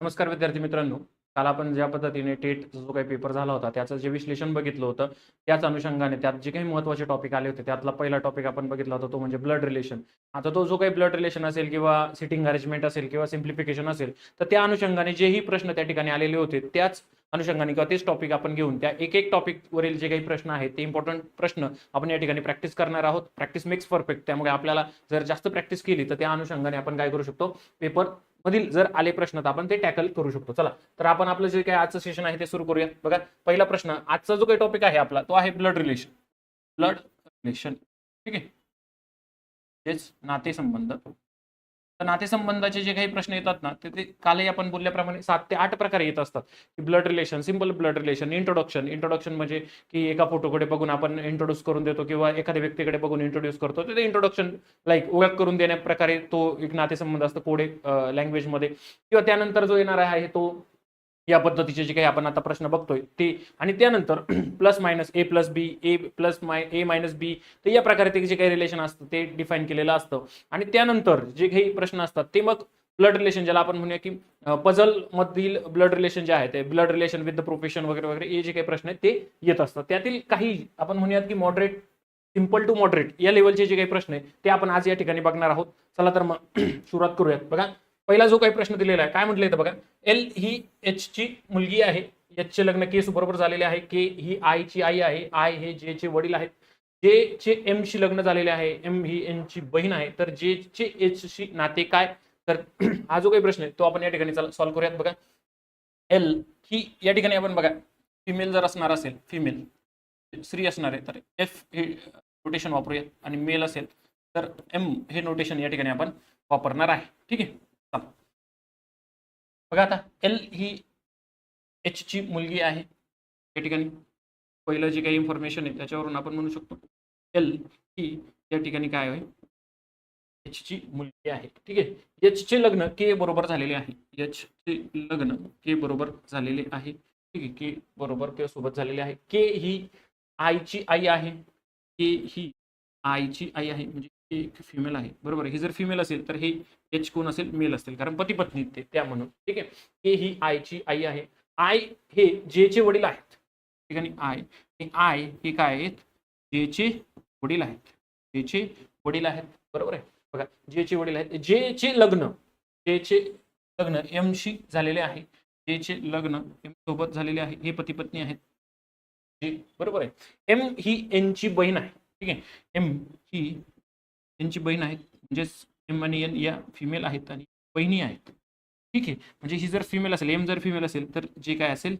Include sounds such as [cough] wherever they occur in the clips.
नमस्कार विद्यार्थी मित्रांनो. काल आपण ज्या पद्धतीने टेट जो काही पेपर झाला होता त्याचं जे विश्लेषण बघितलं होतं त्याच अनुषंगाने त्यात जे काही महत्त्वाचे टॉपिक आले होते त्यातला पहिला टॉपिक आपण बघितला होता तो म्हणजे ब्लड रिलेशन आता तो जो काही ब्लड रिलेशन असेल किंवा सिटिंग अरेंजमेंट असेल किंवा सिम्प्लिफिकेशन असेल तर त्या अनुषंगाने जेही प्रश्न त्या ठिकाणी आलेले होते त्याच अनुषंगाने किंवा तेच टॉपिक आपण घेऊन त्या एक एक टॉपिक वरील जे काही प्रश्न आहेत ते इम्पॉर्टंट प्रश्न आपण या ठिकाणी प्रॅक्टिस करणार आहोत. प्रॅक्टिस मेक्स परफेक्ट त्यामुळे आपल्याला जर जास्त प्रॅक्टिस केली तर त्या अनुषंगाने आपण काय करू शकतो? पेपर मधील जर आले प्रश्न तर आपण ते टॅकल करू शकतो. चला तर आपण आपलं जे काही आजचं सेशन आहे ते सुरू करूया. बघा पहिला प्रश्न आजचा जो काही टॉपिक आहे आपला तो आहे ब्लड रिलेशन ब्लड रिलेशन ठीक आहे? तेच नातेसंबंध. तर नातेसंबंधाचे जे काही प्रश्न येतात ना ते कालही आपण बोलल्याप्रमाणे सात ते आठ प्रकारे येत असतात. की blood relation simple blood relation introduction introduction म्हणजे की एका फोटोकडे बघून आपण इंट्रोड्यूस करून देतो किंवा एखाद्या व्यक्तीकडे बघून इंट्रोड्यूस करतो. तर ते इंट्रोडक्शन लाईक ओळख करून देण्या प्रकारे तो एक नातेसंबंध असतो कोडे लँग्वेजमध्ये किंवा त्यानंतर जो येणार आहे तो या पद्धतीचे जे काही आपण आता प्रश्न बघतोय ते आणि त्यानंतर plus minus A plus B A plus my A minus B तर या प्रकारे ते जे काही रिलेशन असतं ते डिफाईन केलेलं असतं. आणि त्यानंतर जे काही प्रश्न असतात ते मग ब्लड रिलेशन ज्याला आपण म्हणूया की पझल मधील ब्लड रिलेशन जे आहे ते blood relation with the profession वगैरे वगैरे हे जे काही प्रश्न आहेत ते येत असतात. त्यातील काही आपण म्हणूयात की मॉडरेट सिंपल टू मॉडरेट या लेवलचे जे काही प्रश्न आहेत ते आपण आज या ठिकाणी बघणार आहोत. चला तर मग [clears throat] सुरुवात करूयात. बघा पहिला जो काही प्रश्न दिलेला आहे काय म्हटलं इथं बघा? एल ही एच ची मुलगी आहे. एचचे लग्न के बरोबर झालेले आहे. के ही आय ची आई आहे. आय हे जे चे वडील आहेत. जे चे एम शी लग्न झालेले आहे. एम ही एन ची बहीण आहे. तर जे चे एच शी नाते काय? तर [clears throat] हा जो काही प्रश्न आहे तो आपण या ठिकाणी सॉल्व्ह करूयात बघा. एल ही या ठिकाणी आपण बघा फिमेल जर असणार असेल फिमेल स्त्री असणार आहे तर एफ हे नोटेशन वापरूयात. आणि मेल असेल तर एम हे नोटेशन या ठिकाणी आपण वापरणार आहे. ठीक आहे? बघा आता एल ही एच ची मुलगी आहे. या ठिकाणी पहिलं जे काही इन्फॉर्मेशन आहे त्याच्यावरून आपण म्हणू शकतो एल ही या ठिकाणी काय आहे? एच ची मुलगी आहे. ठीक आहे? एच चे लग्न के बरोबर झालेले आहे. एच चे लग्न के बरोबर झालेले आहे. ठीक आहे? के बरोबर के सोबत झालेले आहे. के ही आईची आई आहे. के ही आईची आई आहे. म्हणजे एक फिमेल आहे. बरोबर ही जर फिमेल असेल तर हे एच कोण असेल? मेल असतील कारण पती पत्नी ते त्या म्हणून. ठीक आहे? के ही ची आई आहे. आय हे जेचे वडील आहेत. ठिकाणी आय हे आय हे काय आहेत? जेचे वडील आहेत. जेचे वडील आहेत. बरोबर आहे? बघा जेचे वडील आहेत. जेचे लग्न. जेचे लग्न एम शी झालेले आहे. जेचे लग्न एम सोबत झालेले आहे. हे पती पत्नी आहेत. जे बरोबर आहे? एम ही एनची बहीण आहे. ठीक आहे? एम ही यांची बहीण आहेत. म्हणजेच एम आणि एन या फिमेल आहेत आणि बहिणी आहेत. ठीक आहे? म्हणजे ही जर फिमेल असेल एम जर फिमेल असेल तर जे काय असेल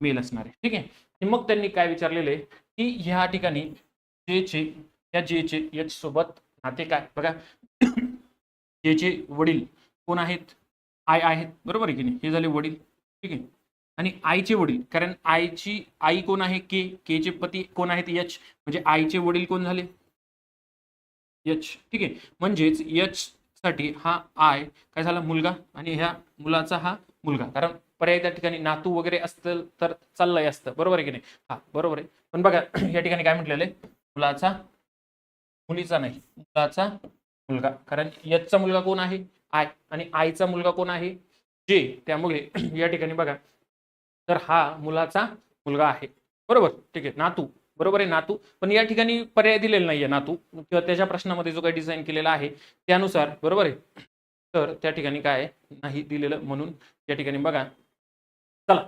मेल असणार आहे. ठीक आहे? मग त्यांनी काय विचारलेलं आहे की ह्या ठिकाणी जेचे या जेचे एच सोबत नाते काय? बघा. जेचे वडील कोण आहेत? आय आहेत. बरोबर आहे की नाही? हे झाले वडील. ठीक आहे? आणि आईचे वडील कारण आईची आई कोण आहे? के केचे पती कोण आहेत? यच म्हणजे आईचे वडील कोण झाले? एच ठीक आहे. म्हणजेच एच साठी हा आय काय झाला? मुलगा. आणि ह्या मुलाचा हा मुलगा. कारण पर्याय त्या ठिकाणी नातू वगैरे असतं तर चाललंय असतं. बरोबर आहे की नाही? हा बरोबर आहे. पण बघा [clears throat] या ठिकाणी काय म्हटलेलं आहे? मुलाचा मुलीचा नाही. मुलाचा मुलगा. कारण यचचा मुलगा कोण आहे? आय आणि आईचा मुलगा कोण आहे? जे त्यामुळे [clears throat] या ठिकाणी बघा. तर हा मुलाचा मुलगा आहे. बरोबर? ठीक आहे. नातू. बरोबर आहे नातू. पण या ठिकाणी पर्याय दिलेला नाहीये नातू. किंवा त्याच्या प्रश्नामध्ये जो काही डिझाईन केलेला आहे त्यानुसार बरोबर आहे? तर त्या ठिकाणी काय नाही दिलेलं म्हणून या ठिकाणी बघा. चला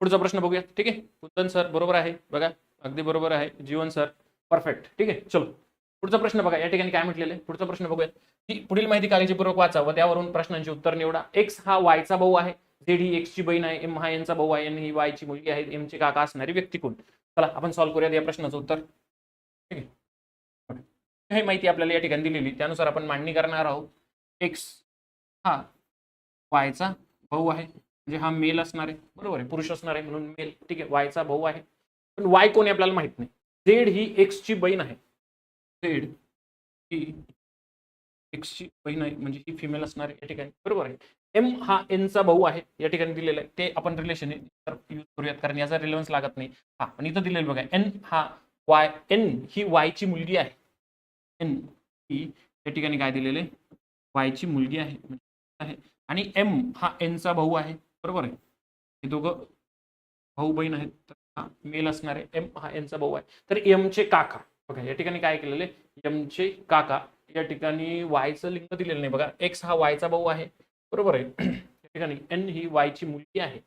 पुढचा प्रश्न बघूया ठीक आहे? कुंदन सर बरोबर आहे? बघा अगदी बरोबर आहे. जीवन सर परफेक्ट ठीक आहे? चलो. पुढचा प्रश्न बघा. या ठिकाणी काय म्हटलेलं आहे? पुढचा प्रश्न बघूया की पुढील माहिती काळजीपूर्वक वाचा व त्यावरून प्रश्नांची उत्तर निवडा. एक्स हा वायचा भाऊ आहे. झेड ही एक्स ची बहीण आहे. एम हा यांचा भाऊ आहे. एन ही वाय ची मुलगी आहे. एम ची काका असणारी व्यक्ती कोण? चला आपण सॉल्व्ह करूयात या प्रश्नाचं उत्तर. ठीक आहे? हे माहिती आपल्याला या ठिकाणी दिलेली त्यानुसार आपण मांडणी करणार आहोत. एक्स हा वायचा भाऊ आहे. म्हणजे हा मेल असणार आहे. बरोबर आहे. पुरुष असणार आहे म्हणून मेल ठीक आहे. वायचा भाऊ आहे. पण वाय कोणी आपल्याला माहीत नाही. झेड ही एक्सची बहीण आहे. झेड ही एक्सची बहीण आहे. म्हणजे ही फिमेल असणार आहे या ठिकाणी. बरोबर आहे. एम हा एनचा भाऊ आहे या ठिकाणी दिलेला आहे. ते आपण रिलेशन यूज करूयात कारण याचा रिलेव्हन्स लागत नाही. हा आणि इथं दिलेलं बघा एन हा वाय एन ही वायची मुलगी आहे. एन ही या ठिकाणी काय दिलेले वायची मुलगी आहे. आहे. आणि एम हा एनचा भाऊ आहे. बरोबर आहे? हे दोघं भाऊ बहीण आहेत. तर हा मेल असणार आहे. एम हा एनचा भाऊ आहे. तर एमचे काका बघा या ठिकाणी काय केलेले एमचे काका या ठिकाणी वायचं लिंग दिलेलं नाही. बघा एक्स हा वायचा भाऊ आहे. बरोबर आहे. [clears throat] या ठिकाणी एन ही वायची मुलगी आहे.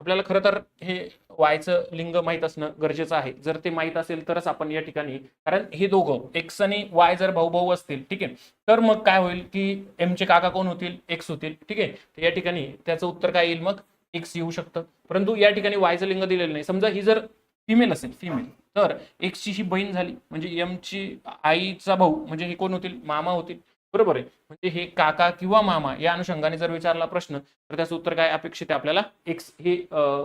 आपल्याला खरं तर हे वायचं लिंग माहीत असणं गरजेचं आहे. जर ते माहीत असेल तरच आपण या ठिकाणी कारण हे दोघं एक्स आणि वाय जर भाऊ भाऊ असतील ठीक आहे तर मग काय होईल की एमचे काका कोण होतील? एक्स होतील ठीक आहे. तर या ठिकाणी त्याचं उत्तर काय येईल मग? एक्स येऊ शकतं. परंतु या ठिकाणी वायचं लिंग दिलेलं नाही. समजा ही जर फिमेल असेल फिमेल तर एक्सची ही बहीण झाली. म्हणजे एमची आईचा भाऊ म्हणजे हे कोण होतील? मामा होतील. बरोबर आहे. म्हणजे हे काका किंवा मामा या अनुषंगाने जर विचारला प्रश्न तर त्याचं उत्तर काय अपेक्षित आहे आपल्याला? एक्स हे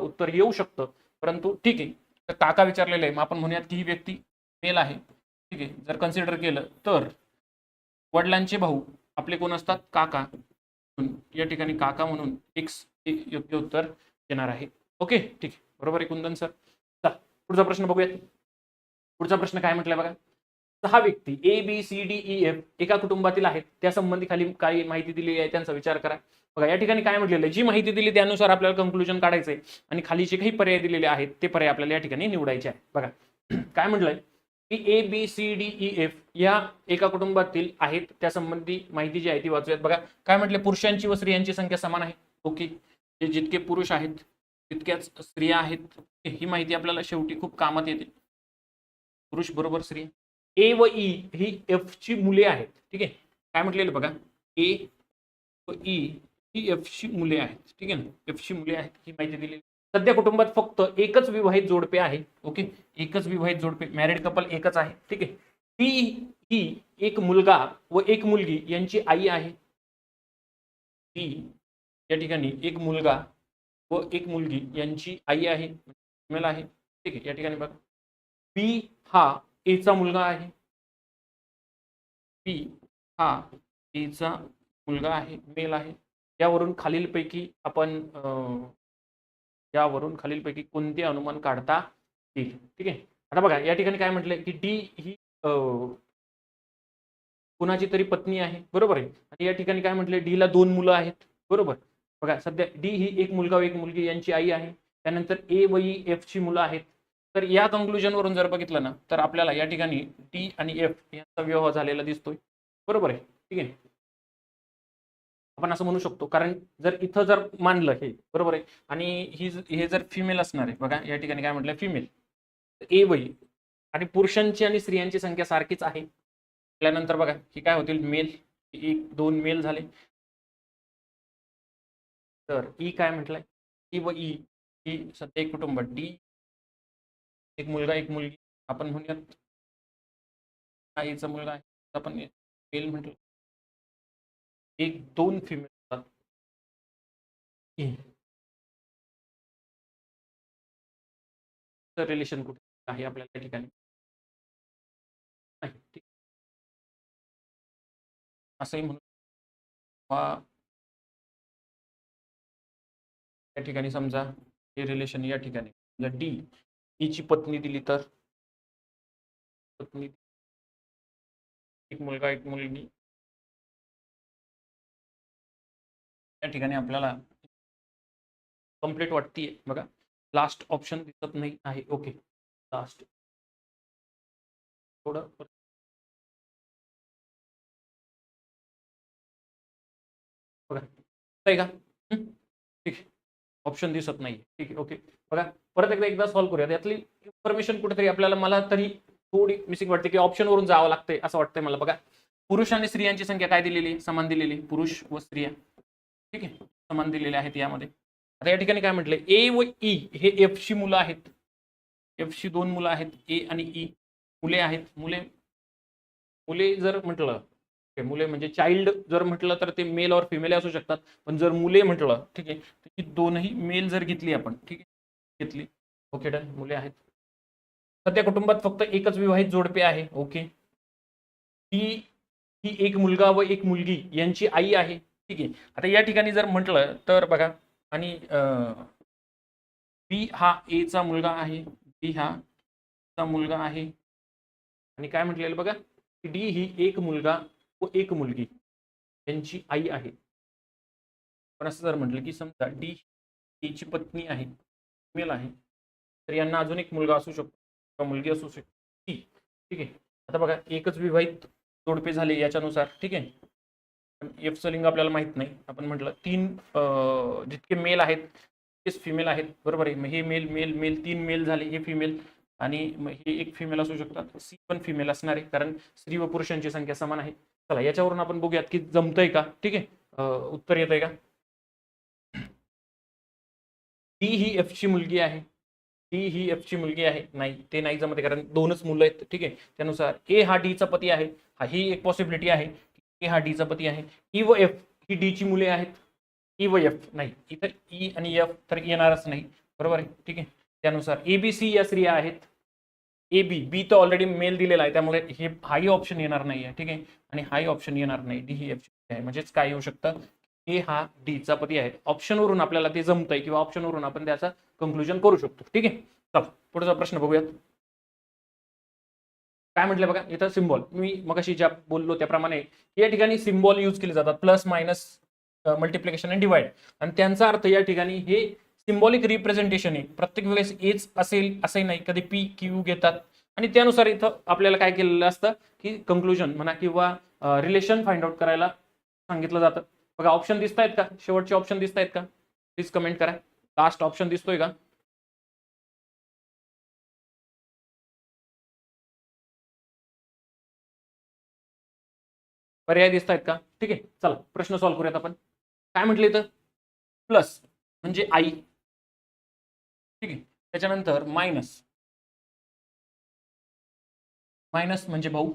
उत्तर येऊ शकतं. परंतु ठीक आहे. तर काका विचारलेलं आहे मग आपण म्हणूयात की ही व्यक्ती मेल आहे. ठीक आहे. जर कन्सिडर केलं तर वडिलांचे भाऊ आपले कोण असतात? काका. या ठिकाणी काका म्हणून एक्स हे योग्य उत्तर येणार आहे. ओके? ठीक आहे. बरोबर आहे कुंदन सर. चला पुढचा प्रश्न बघूयात. पुढचा प्रश्न काय म्हटलाय बघा? सहा व्यक्ती A B C D E F एका कुटुंबातील आहेत. त्या संबंधी खाली काही माहिती दिलेली आहे त्यांचा विचार करा. बघा या ठिकाणी काय म्हटलेलं आहे? जी माहिती दिली त्यानुसार आपल्याला कन्क्लुजन काढायचं आहे आणि खाली जे काही पर्याय दिलेले आहेत ते पर्याय आपल्याला या ठिकाणी निवडायचे आहे बघा [clears throat] काय म्हटलंय? की A B C D E F या एका कुटुंबातील आहेत. त्या संबंधी माहिती जी आहे ती वाचूयात. बघा काय म्हटले पुरुषांची व स्त्रियांची संख्या समान आहे. ओके. जे जितके पुरुष आहेत तितक्याच स्त्रिया आहेत. ही माहिती आपल्याला शेवटी खूप कामात येते. पुरुष बरोबर स्त्री ए व ई ही एफ ची मुले आहेत. ठीक आहे? काय म्हटलेलं बघा? ए व ई ही एफ ची मुले आहेत. ठीक आहे ना? एफची मुले आहेत ही माहिती दिलेली. सध्या कुटुंबात फक्त एकच विवाहित जोडपे आहे. ओके? एकच विवाहित जोडपे. मॅरिड कपल एकच आहे. ठीक आहे? ती ही एक मुलगा व एक मुलगी यांची आई आहे. ती या ठिकाणी एक मुलगा व एक मुलगी यांची आई आहे. आहे. ठीक आहे? या ठिकाणी बघा. बी हा एचा मुलगा आहे. पी हा एचा मुलगा आहे मेल आहे. यावरून खालीलपैकी आपण यावरून खालीलपैकी कोणते अनुमान काढता येईल? ठीक आहे? आता बघा या ठिकाणी काय म्हटलंय की डी ही कुणाची तरी पत्नी आहे. बरोबर आहे? आणि या ठिकाणी काय म्हटलंय? डी ला दोन मुलं आहेत. बरोबर? बघा सध्या डी ही एक मुलगा व एक मुलगी यांची आई आहे. त्यानंतर ए व ई एफ ची मुलं आहेत. तर या कन्क्लुजनवरून जर बघितलं ना तर आपल्याला या ठिकाणी डी आणि एफ यांचा विवाह झालेला दिसतोय. बरोबर आहे? ठीक आहे? आपण असं म्हणू शकतो कारण जर इथं जर मानलं हे बरोबर आहे? आणि ही हे जर फिमेल असणार आहे बघा या ठिकाणी काय म्हटलं फिमेल ए वही. आणि पुरुषांची आणि स्त्रियांची संख्या सारखीच आहे. त्यानंतर बघा हे काय होतील? मेल एक दोन मेल झाले. तर ई काय म्हटलंय? ई व ई ही सध्या एक कुटुंब. डी एक मुलगा एक मुलगी. आपण म्हणूयात आईचा मुलगा आहे. आपण मेल म्हटलं एक दोन फिमेल रिलेशन कुठे आहे आपल्याला त्या ठिकाणी? नाही असंही म्हणू वा. या ठिकाणी समजा हे रिलेशन या ठिकाणी. डी ईची पत्नी दिली तर पत्नी एक मुलगा एक मुलगी या ठिकाणी आपल्याला कंप्लीट वाटतीये बघा. लास्ट ऑप्शन दिसत नाही आहे. ओके लास्ट थोडं बघा. का? ठीक ऑप्शन दिसत नाही ठीक आहे ओके बघा परत एकदा एकदा सॉल्व्ह करूया यातली इन्फॉर्मेशन कुठेतरी आपल्याला मला तरी थोडी मिसिंग वाटते की ऑप्शन वरून जावं लागतंय असं वाटतंय मला. बघा पुरुष आणि स्त्रियांची संख्या काय दिलेली? समान दिलेली. पुरुष व स्त्रिया. ठीक आहे? समान दिलेले आहेत यामध्ये. आता या ठिकाणी काय म्हटलंय? ए व ई हे एफ ची मुलं आहेत. एफ ची दोन मुलं आहेत. ए आणि ई मुले आहेत. मुले मुले जर म्हटलं मुले म्हणजे चाइल्ड जर म्हटलं तर ते मेल और फिमेल असू शकतात. पण जर मुले म्हटलं ठीक आहे तर ही दोनही मेल जर घेतली आपण ठीक आहे घेतली. Okay done. मुले आहेत. सध्या कुटुंबात फक्त एकच विवाहित जोडपे आहे. ओके. ती ही एक मुलगा व एक मुलगी यांची आई आहे. ठीक आहे. आता या ठिकाणी जर म्हटलं तर बघा आणि बी हा एचा मुलगा आहे. बी हा चा मुलगा आहे. आणि काय म्हटलेलं बघा? डी ही एक मुलगा व एक मुलगी यांची आई आहे. पण असं जर म्हटलं की समजा डी ची पत्नी आहे. मेल आहे. तर यांना अजून एक मुलगा असू शकतो किंवा मुलगी असू शकते. ठीक आहे. आता बघा एकच विवाहित जोडपे झाले याच्यानुसार ठीक आहे. पण एफचं आपल्याला माहीत नाही. आपण म्हटलं तीन जितके मेल आहेत तेच फिमेल आहेत. बरोबर आहे. मग हे मेल मेल मेल तीन मेल झाले हे फिमेल आणि हे एक फिमेल असू शकतात. सी पण फिमेल असणार आहे कारण स्त्री व पुरुषांची संख्या समान आहे. चला याच्यावरून आपण बघूयात की जमतंय का? ठीक आहे. उत्तर येत आहे का? डी ही एफची मुलगी आहे. डी ही एफची मुलगी आहे. नाही ते नाही जमत आहे कारण दोनच मुलं आहेत ठीक आहे? त्यानुसार ए हा डी चा पती आहे. हा ही एक पॉसिबिलिटी आहे. ए हा डीचा पती आहे. ई व एफ ही डी ची मुले आहेत. ई व एफ नाही. इथं ई e आणि एफ तर येणारच नाही. बरोबर आहे? ठीक आहे? त्यानुसार ए बी सी या स्त्रिया आहेत. ए बी बी तर ऑलरेडी मेल दिलेला आहे. त्यामुळे हे हाही ऑप्शन येणार नाही आहे ठीक आहे? आणि हाही ऑप्शन येणार नाही. डी ही एफ आहे. म्हणजेच काय येऊ शकतं? ए हा डीचा पती आहे. ऑप्शनवरून आपल्याला ते जमतंय किंवा ऑप्शनवरून आपण त्याचा कंक्लुजन करू शकतो. ठीक आहे? चला पुढचा प्रश्न बघूयात. काय म्हटलं बघा? इथं सिम्बॉल मी मगाशी ज्या बोललो त्याप्रमाणे या ठिकाणी सिम्बॉल यूज केले जातात. प्लस मायनस मल्टिप्लिकेशन आणि डिवाइड आणि त्यांचा अर्थ या ठिकाणी हे सिम्बॉलिक रिप्रेझेंटेशन आहे. प्रत्येक वेळेस एच असेल असे नाही. कधी पी क्यू घेतात. आणि त्यानुसार इथं आपल्याला काय केलेलं असतं? की कंक्लुजन म्हणा किंवा रिलेशन फाइंड आउट करायला सांगितलं जातं. बघा ऑप्शन दिसत आहेत का? शेवटचे ऑप्शन दिसत आहेत का? प्लीज कमेंट करा. लास्ट ऑप्शन दिसतोय का? पर्याय दिसत आहेत का? ठीक आहे चला प्रश्न सॉल्व्ह करूयात आपण. काय म्हटलं इथं? प्लस म्हणजे आई ठीक आहे त्याच्यानंतर मायनस मायनस म्हणजे भाऊ?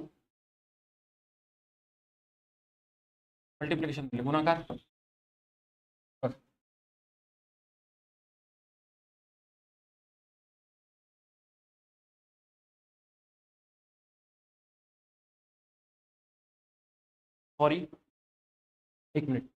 मल्टिप्लिकेशन दिले गुणाकार बघ. सॉरी एक मिनिट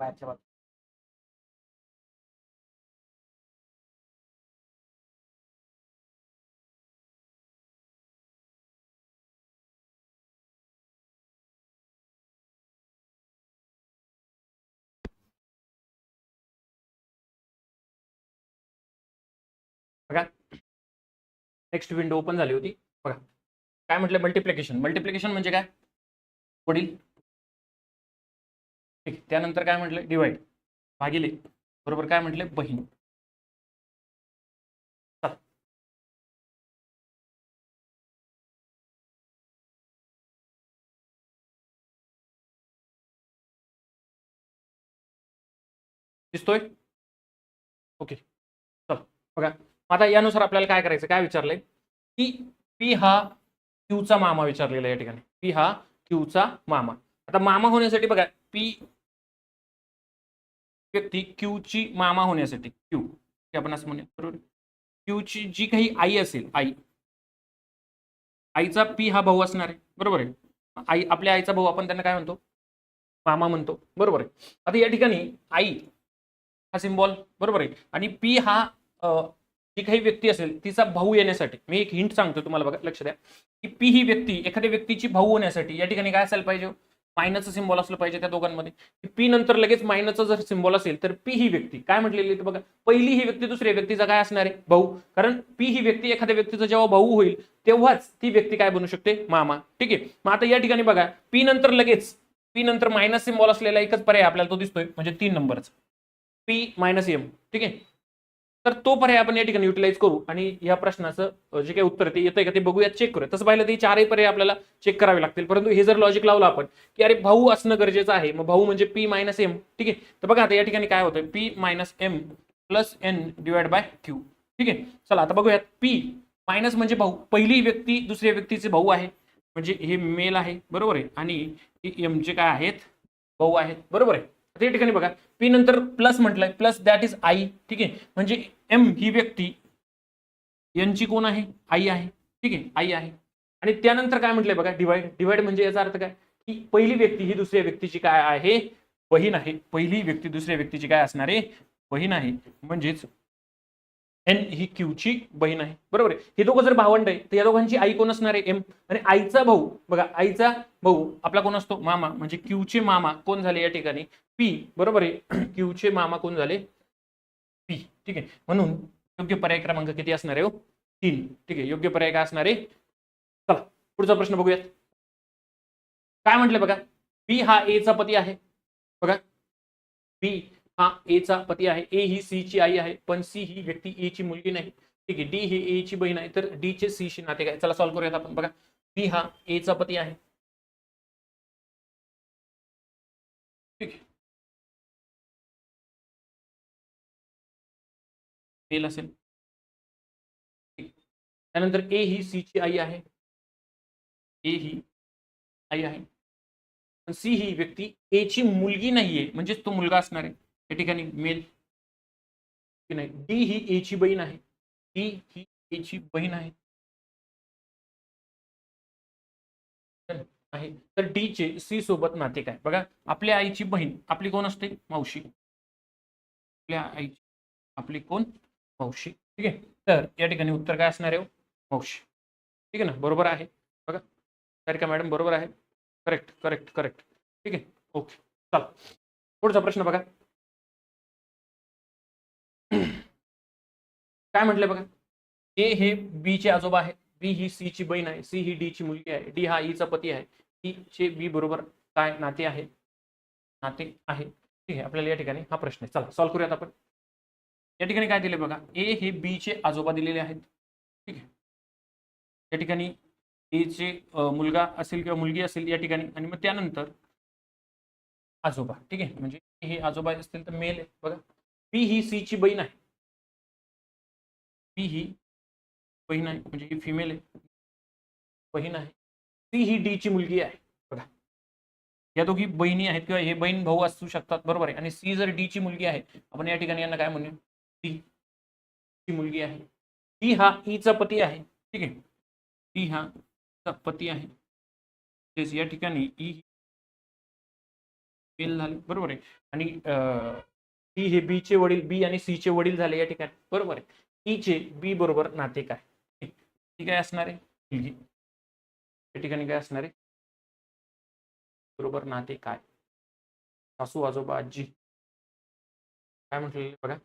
बाहेरच्या बाजूला. बघा. नेक्स्ट विंडो ओपन झाली होती. बघा. काय म्हटलं? मल्टिप्लिकेशन मल्टिप्लिकेशन म्हणजे काय? पुढील. ठीक त्यानंतर काय म्हटलं? डिवाइड भागिले. बरोबर काय म्हटले? बहीण. दिसतोय? ओके. चल. बघा. आता यानुसार आपल्याला काय करायचं? काय विचारलंय? की पी हा क्यूचा मामा विचारलेला या ठिकाणी. पी हा क्यूचा मामा. आता मामा होण्यासाठी बघा पी व्यक्ती क्यूची मामा होण्यासाठी क्यू आपण असं म्हणूया बरोबर? क्यूची जी काही आई असेल आई. आईचा पी हा भाऊ असणार आहे बरोबर आहे? आई आपल्या आईचा भाऊ आपण त्यांना काय म्हणतो? मामा म्हणतो बरोबर आहे? आता या ठिकाणी आई हा सिम्बॉल बरोबर आहे? आणि पी हा जी काही व्यक्ती असेल तिचा भाऊ येण्यासाठी मी एक हिंट सांगतो तुम्हाला बघा लक्ष द्या. की पी ही व्यक्ती एखाद्या व्यक्तीची भाऊ होण्यासाठी या ठिकाणी काय असायला पाहिजे हो? मायनाचं सिम्बॉल असलं पाहिजे त्या दोघांमध्ये. पी नंतर लगेच मायनाचं जर सिम्बॉल असेल तर पी ही व्यक्ती. काय म्हटलेली बघा. पहिली ही व्यक्ती दुसऱ्या व्यक्तीचा काय असणार आहे? भाऊ. कारण पी ही व्यक्ती एखाद्या व्यक्तीचा जेव्हा भाऊ होईल तेव्हाच ती व्यक्ती काय बनू शकते? मामा. ठीक आहे? मग आता या ठिकाणी बघा. पी नंतर लगेच पी नंतर मायनस सिम्बॉल असलेला एकच पर्याय आपल्याला तो दिसतोय. म्हणजे तीन नंबरचा पी मायनस एम ठीक आहे? तर तो पर्याय आपण या ठिकाणी युटिलाइज करू. आणि या प्रश्नाचं जे काही उत्तर ते येतंय का ते बघूया चेक करूया तसं पाहिलं तरी चारही पर्याय आपल्याला चेक करावे लागतील. परंतु हे जर लॉजिक लावलं आपण की अरे भाऊ असणं गरजेचं आहे मग भाऊ म्हणजे पी मायनस एम ठीक आहे? तर बघा आता या ठिकाणी काय होतं P minus M plus N divide by Q ठीक आहे? चला आता बघूयात. पी मायनस म्हणजे भाऊ पहिली व्यक्ती दुसऱ्या व्यक्तीचे भाऊ आहे. म्हणजे हे मेल आहे बरोबर आहे? आणि एम जे काय आहेत भाऊ आहेत बरोबर आहे? आता या ठिकाणी बघा पी नंतर प्लस म्हटलंय प्लस दॅट इज आई ठीक आहे? म्हणजे एम ही व्यक्ती यांची कोण आहे? आई आहे. ठीक आहे? आई आहे. आणि त्यानंतर काय म्हटलंय बघा? डिवाइड डिवाइड म्हणजे याचा अर्थ काय? की पहिली व्यक्ती ही दुसऱ्या व्यक्तीची काय आहे? बहीण आहे. पहिली व्यक्ती दुसऱ्या व्यक्तीची काय असणार आहे? बहीण आहे. म्हणजेच एन ही क्यूची बहीण आहे. बरोबर आहे? हे दोघं जर भावंड आहे तर या दोघांची आई कोण असणार आहे? एम आणि आईचा भाऊ बघा आईचा भाऊ आपला कोण असतो? मामा. म्हणजे क्यूचे मामा कोण झाले या ठिकाणी? पी बरोबर आहे? [clears throat] क्यूचे मामा कोण झाले? पी ठीक आहे. म्हणून योग्य पर्याय क्रमांक किती असणार आहे हो? तीन. ठीक आहे. योग्य पर्याय काय असणार आहे? चला पुढचा प्रश्न बघूयात. काय म्हटलं बघा? बी हा ए चा पती आहे. बघा. बी हा ए चा पती आहे. ए ही सी ची आई आहे. पण सी ही व्यक्ती ए ची मुलगी नाही. ठीक आहे. डी ही ए ची बहीण आहे. तर डी चे सी शी नाते काय? चला सॉल्व्ह करूयात आपण. बघा. बी हा ए चा पती आहे. मेल असेल. त्यानंतर ए ही सी ची आई आहे. ए ही आई आहे. पण सी ही व्यक्ती ए ची मुलगी नाहीये म्हणजेच तो मुलगा असणार आहे. या ठिकाणी मेल की नाही. डी ही ए ची बहीण आहे. डी ही ए ची बहीण आहे. आहे. तर डी चे सी सोबत नाते काय बघा आपल्या आईची बहीण आपली कोण असते? मावशी. आपल्या आईची. आपली कोण? मावशी ठीक आहे? तर या उत्तर काय असणार आहे हो? ठीक आहे ना? बरोबर आहे. बघा. Sarika madam correct correct correct ठीक आहे? ओके. चला. पुढचा प्रश्न बघा. [clears throat] ए हे बी चे आजोबा आहे बी ही सी ची बहीण आहे. सी ही डी ची मुलगी आहे. डी हा ईचा पती आहे. ई चे बी बरोबर काय नाते आहे? नाते आहे. ठीक या ठिकाणी हा प्रश्न आहे. चला करूयात आपण. या ठिकाणी काय दिले बघा ए हे बी चे आजोबा दिलेले आहेत. ठीक आहे? या ठिकाणी ए चे मुलगा असेल किंवा मुलगी असेल या ठिकाणी आणि मग त्यानंतर आजोबा. ठीक आहे? म्हणजे हे आजोबा असतील तर मेल आहे. बघा. बी ही सी ची बहीण आहे. बी ही बहीण आहे. म्हणजे ही फिमेल आहे. बहीण आहे. सी ही डी ची मुलगी आहे. बघा. या दोघी बहिणी आहेत किंवा हे बहीण भाऊ असू शकतात. बरोबर आहे. आणि सी जर डी ची मुलगी आहे आपण या ठिकाणी यांना काय म्हणूया? ची मुलगी आहे. डी हा ईचा पती आहे. ठीक आहे. डी हा चा पती आहे. तेच या ठिकाणी ई मेल झाले. बरोबर आहे. आणि हे बी चे वडील, बी आणि सी चे वडील झाले या ठिकाणी. बरोबर आहे. ई चे बी बरोबर नाते काय ती काय असणार आहे? मुलगी. या ठिकाणी काय असणार आहे? बरोबर नाते काय सासू, आजोबा, आजी. काय म्हटलेले बघा?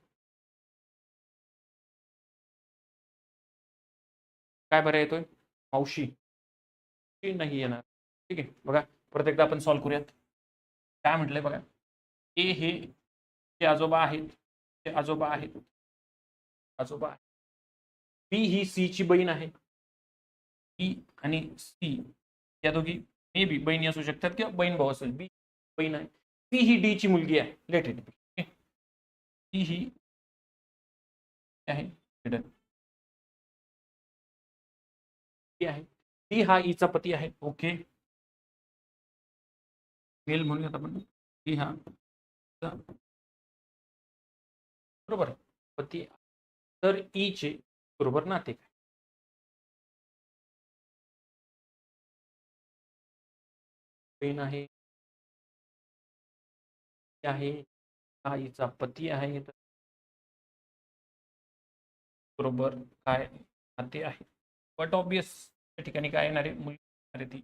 काय बरं येतोय मावशी. ती नाही येणार. ठीक आहे, बघा. परत एकदा आपण सॉल्व्ह करूयात. काय म्हटलंय बघा? ए, हे, जे आजोबा आहेत ते आजोबा आहेत. आजोबा आहेत. बी, ही, सी ची बहीण आहे. ई आणि सी. या दोघी मे बी बहिणी असू शकतात किंवा बहीण भाऊ असेल. बी बहीण आहे. सी ही डी ची मुलगी आहे. लेट इट बी ही आहे. ती आहे. डी हा ईचा पती आहे. ओके. मेल म्हणूयात आपण. डी हा बरोबर पती तर चे बरोबर नाते काय? बहीण आहे. ती आहे. हा पती आहे. बरोबर काय नाते आहे? बट ऑबियस त्या ठिकाणी काय येणार आहे? मुलगी येणार आहे ती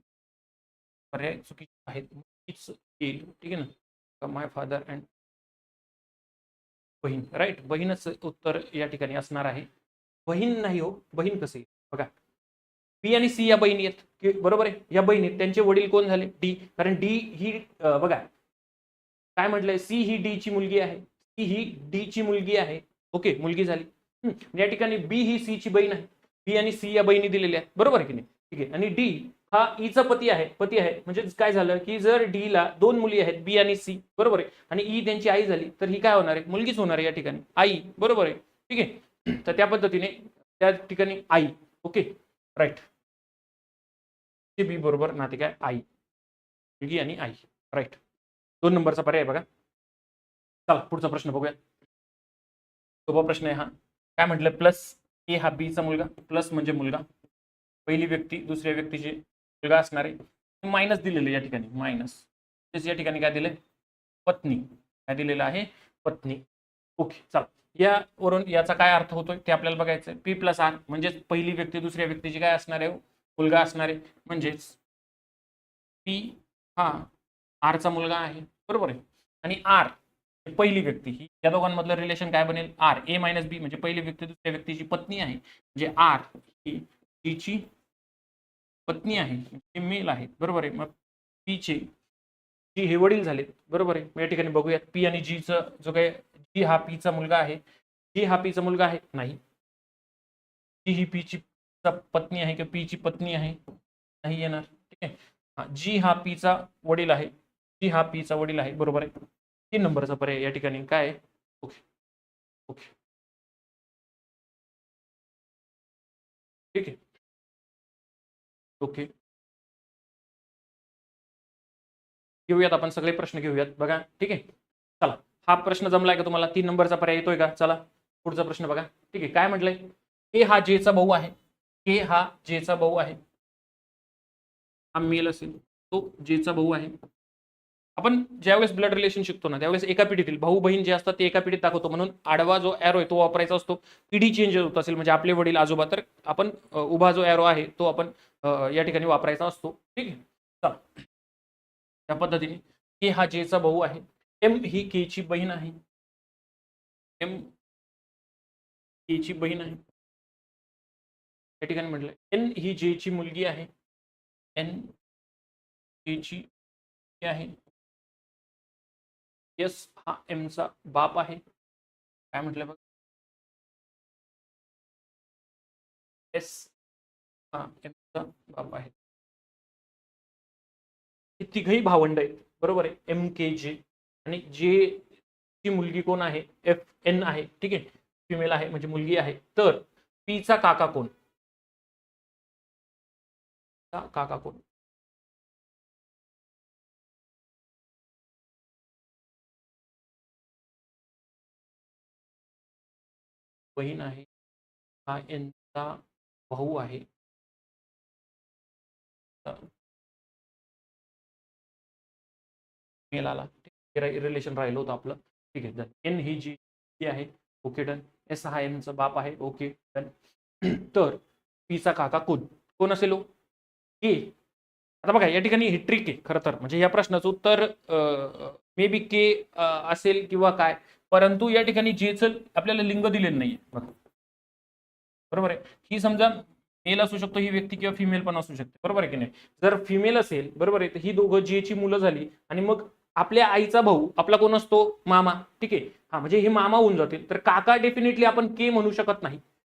पर्याय चुकीचे आहेत. मुलगीच येईल ठीक आहे ना? माय फादर अँड बहीण राईट बहीणच उत्तर या ठिकाणी असणार आहे. बहीण नाही हो. बहीण कसे बघा. बी आणि सी या बहिणी आहेत. बरोबर आहे? या बहिणी त्यांचे वडील कोण झाले? डी. कारण डी ही बघा. काय म्हटलंय? सी ही डी ची मुलगी आहे. सी ही डी ची मुलगी आहे. ओके मुलगी झाली. या ठिकाणी बी ही सी ची बहीण आहे. बी आणि सी या बहिणी दिलेल्या आहेत. बरोबर आहे की नाही? ठीक आहे. आणि डी हा e ईचा पती आहे. पती आहे. म्हणजे काय झालं की जर डी ला दोन मुली आहेत बी आणि सी बरोबर आहे. आणि ई त्यांची आई झाली तर ही काय होणार आहे? मुलगीच होणार आहे या ठिकाणी. आई बरोबर आहे. ठीक आहे. तर त्या पद्धतीने त्या ठिकाणी आई. ओके? राईट बी बरोबर नाते काय? आई. मुलगी आणि आई. राईट दोन नंबरचा पर्याय बघा. चला पुढचा प्रश्न बघूया. सोपा प्रश्न आहे हा. काय म्हटलं? प्लस ए हा बीचा मुलगा प्लस म्हणजे मुलगा. पहिली व्यक्ती दुसऱ्या व्यक्तीची मुलगा असणारे. मायनस दिलेले या ठिकाणी मायनस या ठिकाणी काय दिले पत्नी. काय दिलेलं आहे? पत्नी. ओके चला. यावरून याचा काय अर्थ होतोय? ते आपल्याला बघायचं पी प्लस आर म्हणजेच पहिली व्यक्ती दुसऱ्या व्यक्तीची काय असणार आहे हो? मुलगा असणार आहे. म्हणजेच पी हा आरचा मुलगा आहे. बरोबर आहे? आणि आर पहिली व्यक्ती ही. या दोघांमधलं रिलेशन काय बनेल? आर ए मायनस बी पहिली व्यक्ती, दुसऱ्या व्यक्तीची पत्नी आहे. म्हणजे आर ही तिची पत्नी आहे. ती मेल आहे बरोबर आहे? मग पीचे जी हे वडील बरोबर आहे? ठिकाणी बघूयात. पी आणि जीचं जो काही जी हा पीचा मुलगा आहे. जी हा पीचा मुलगा आहे? नाही. जी ही पीची पत्नी आहे किंवा पीची पत्नी आहे? नाही ठीक आहे? हा जी हा पीचा वडील आहे. जी हा पी पीचा वडील आहे. बरोबर आहे? तीन नंबरचा पर्याय या ठिकाणी काय ओके. ओके. ठीक आहे. ओके. घेऊयात आपण सगळे प्रश्न घेऊयात. बघा ठीक आहे? चला. हा प्रश्न जमलाय का तुम्हाला? तीन नंबरचा पर्याय येतोय का? चला. पुढचा प्रश्न बघा. ठीक आहे. काय म्हटलंय? के हा जेचा भाऊ आहे. के हा जेचा भाऊ आहे. हा मेल असेल. तो जेचा भाऊ आहे. आपण ज्यावेळेस ब्लड रिलेशन शिकतो ना त्यावेळेस एका पिढीतील भाऊ बहीण जे असतात ते एका पिढीत दाखवतो. म्हणून आडवा जो एरो आहे तो वापरायचा असतो. पिढी चेंज होत असेल म्हणजे आपले वडील आजोबा तर आपण उभा जो एरो आहे तो आपण या ठिकाणी वापरायचा असतो. ठीक आहे? त्या पद्धतीने के हा जेचा भाऊ आहे एम ही के ची बहीण आहे. एम के ची बहीण आहे. या ठिकाणी म्हटलं एन ही जे ची मुलगी आहे. एन के ची आहे. एस हा एमचा बाप आहे. काय म्हटलं बघ? एस हा एमचा बाप आहे. हे तिघही भावंड आहेत. बरोबर आहे? एम के जे आणि जे ची मुलगी कोण आहे? एफ एन आहे. ठीक आहे? फिमेल आहे म्हणजे मुलगी आहे. तर पीचा काका कोण? चा काका कोण? बहीण आहे. हा यांचा भाऊ आहे. मेल आला रिलेशन राहिलं होतं आपलं. ठीक आहे डन एन ही जी आहे. ओके डन एस हा एनचा बाप आहे. ओके डन [clears throat] तर पीचा काका कोण? कोण असेल हो? के आता बघा या ठिकाणी ही ट्रिक आहे खरं तर. म्हणजे या प्रश्नाचं उत्तर मे बी के असेल किंवा काय? परंतु या ठिकाणी जेचं आपल्याला लिंग दिलेलं नाहीये. बरोबर आहे? ही समजा मेल असू शकतो ही व्यक्ती किंवा फिमेल पण असू शकते. बरोबर आहे की नाही? जर फिमेल असेल बरोबर आहे तर ही दोघं जेची मुलं झाली आणि मग आपल्या आईचा भाऊ आपला कोण असतो? मामा. ठीक आहे? हा म्हणजे हे मामा होऊन जातील. तर काका डेफिनेटली आपण के म्हणू शकत नाही.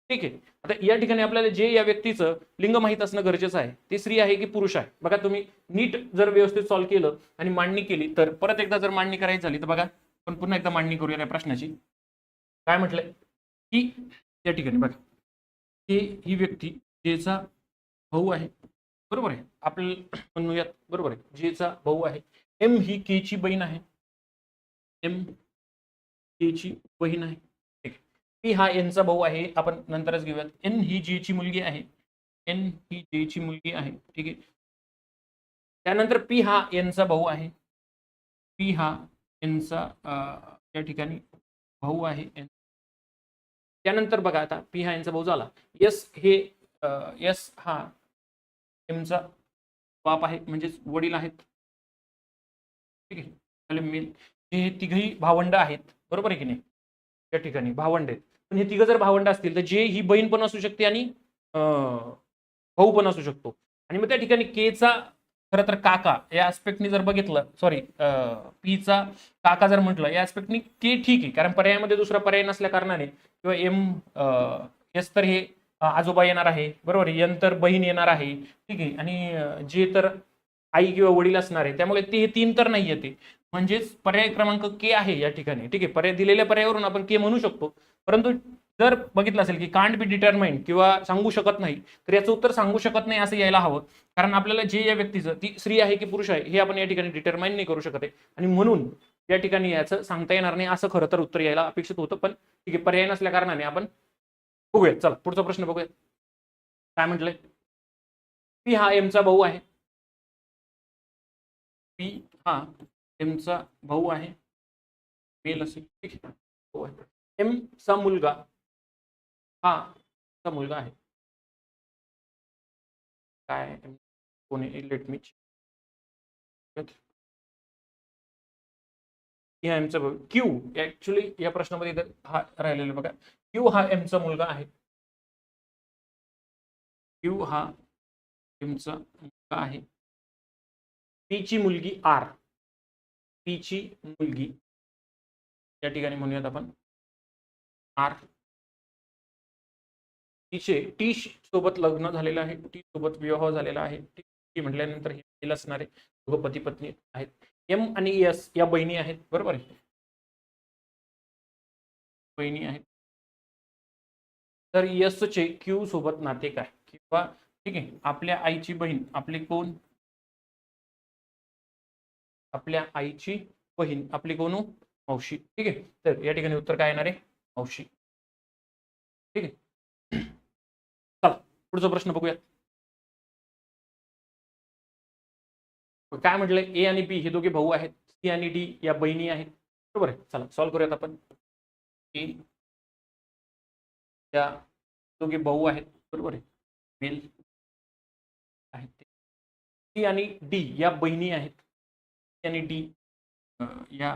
ठीक आहे? आता या ठिकाणी आपल्याला जे या व्यक्तीचं लिंग माहीत असणं गरजेचं आहे ते स्त्री आहे की पुरुष आहे? बघा तुम्ही नीट जर व्यवस्थित सॉल्व्ह केलं आणि मांडणी केली तर परत एकदा जर मांडणी करायची झाली तर बघा पण पुन्हा एकदा मांडणी करूया या प्रश्नाची. काय म्हटलंय? की त्या ठिकाणी बघा. ही ही व्यक्ती जेचा भाऊ आहे. बरोबर आहे? आपल्याला [clears throat] म्हणूयात बरोबर आहे. जेचा भाऊ आहे. एम ही केची बहीण आहे. एम केची बहीण आहे. ठीक आहे. पी हा एनचा भाऊ आहे. आपण नंतरच घेऊयात. एन ही जेची मुलगी आहे. एन ही जेची मुलगी आहे. ठीक आहे. त्यानंतर पी हा एनचा भाऊ आहे. पी हा यांचा या ठिकाणी भाऊ आहे त्यानंतर बघा आता पी हा यांचा भाऊ झाला. यस हे यस हा एमचा बाप आहे म्हणजेच वडील आहेत. ठीक आहे. त्याला मेल हे तिघही भावंड आहेत. बरोबर आहे की नाही? या ठिकाणी भावंड आहेत. पण हे तिघं जर भावंड असतील तर जे ही बहीण पण असू शकते आणि भाऊ पण असू शकतो. आणि मग त्या ठिकाणी केचा खरं तर काका या ऍस्पेक्टनी जर बघितलं सॉरी पीचा काका जर म्हटलं या ऍस्पेक्टनी के ठीक आहे. कारण पर्यायामध्ये दुसरा पर्याय नसल्या कारणाने किंवा एम एस तर हे आजोबा येणार आहे बरोबर आहे? तर बहीण येणार आहे ठीक आहे? आणि जे तर आई किंवा वडील असणार आहे. त्यामुळे ते हे तीन तर नाही येते म्हणजेच पर्याय क्रमांक के आहे या ठिकाणी ठीक आहे? पर्याय दिलेल्या पर्यायावरून आपण के म्हणू शकतो. परंतु जर बघितलं असेल की कांट बी डिटरमाइंड किंवा सांगू शकत नाही तर याचं उत्तर सांगू शकत नाही असं यायला हवं. कारण आपल्याला जे या व्यक्तीचं ती स्त्री आहे की पुरुष आहे हे आपण या ठिकाणी डिटरमाइन नाही करू शकत आहे. आणि म्हणून या ठिकाणी याचं सांगता येणार नाही असं खरं तर उत्तर यायला अपेक्षित होतं पण ठीक आहे पर्याय नसल्या कारणाने आपण बघूयात. चला पुढचा प्रश्न बघूयात. काय म्हटलंय? पी हा एमचा भाऊ आहे. पी हा एमचा भाऊ आहे. मेल असेल ठीक आहे. भाऊ आहे. एम चा मुलगा हा चा मुलगा आहे. काय कोणी लेट मी ह्या एमचा क्यू ऍक्च्युली या प्रश्नामध्ये इथं हा राहिलेला बघा. क्यू हा एमचा मुलगा आहे. क्यू हा एमचा मुलगा आहे. पी ची मुलगी आर पी ची मुलगी. या ठिकाणी म्हणूयात आपण. आर तिचे टी सोबत लग्न झालेलं आहे टी सोबत विवाह झालेला आहे. टी म्हटल्यानंतर हे असणारे दोघं पती पत्नी आहेत. एम आणि एस या बहिणी आहेत बरोबर आहे? बहिणी आहेत. तर यसचे क्यू सोबत नाते काय? किंवा ठीक आहे आपल्या आईची बहीण आपली कोण? आपल्या आईची बहीण आपली कोण? मावशी. ठीक आहे तर या ठिकाणी उत्तर काय येणार आहे? मावशी. ठीक आहे. पुढचा प्रश्न बघूयात. काय म्हटलंय? ए आणि बी हे दोघे भाऊ आहेत. सी आणि डी या बहिणी आहेत. बरोबर आहे? चला सॉल्व्ह करूयात आपण. ए त्या दोघे भाऊ आहेत. बरोबर आहे? मेल आहेत ते. सी आणि डी या बहिणी आहेत. सी आणि डी या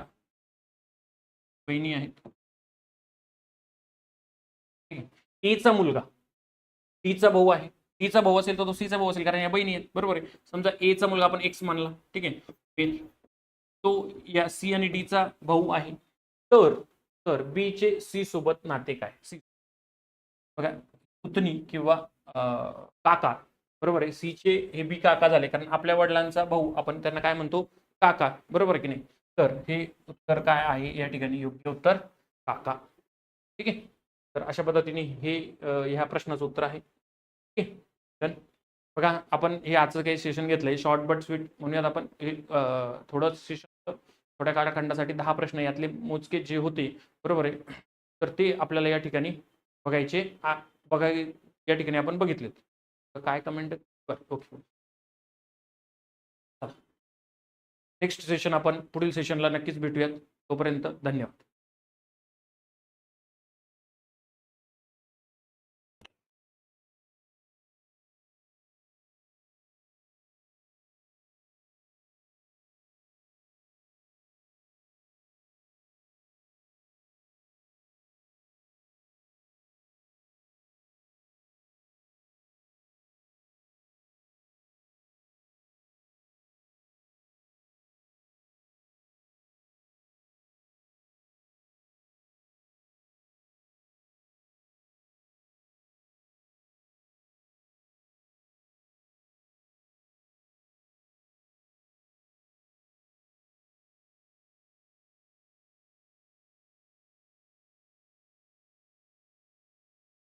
बहिणी आहेत. एचा मुलगा. टीचा भाऊ आहे. टीचा भाऊ असेल तर तो सीचा भाऊ असेल कारण या बहिणी आहेत. बरोबर आहे? समजा एचा मुलगा आपण एक्स मानला. ठीक आहे? तो या सी आणि डीचा भाऊ आहे. तर तर बीचे सी सोबत नाते काय? सी बघा पुतणी किंवा काका. बरोबर आहे? सी चे हे बी काका झाले. कारण आपल्या वडिलांचा भाऊ आपण त्यांना काय म्हणतो? काका. बरोबर आहे की नाही? तर हे उत्तर काय आहे? या ठिकाणी योग्य उत्तर काका. ठीक आहे? तर अशा पद्धतीने हे ह्या प्रश्नाचं उत्तर आहे. ठीक आहे बघा आपण हे आजचं काही सेशन घेतलंय. शॉर्ट बट स्वीट म्हणूयात आपण. हे थोडं सेशन थोड्या काळखंडासाठी दहा प्रश्न यातले मोजके जे होते बरोबर आहे. तर ते आपल्याला या ठिकाणी बघायचे बघाय या ठिकाणी आपण बघितलेत. तर काय कमेंट ओके. नेक्स्ट सेशन आपण पुढील सेशनला नक्कीच भेटूयात. तोपर्यंत धन्यवाद.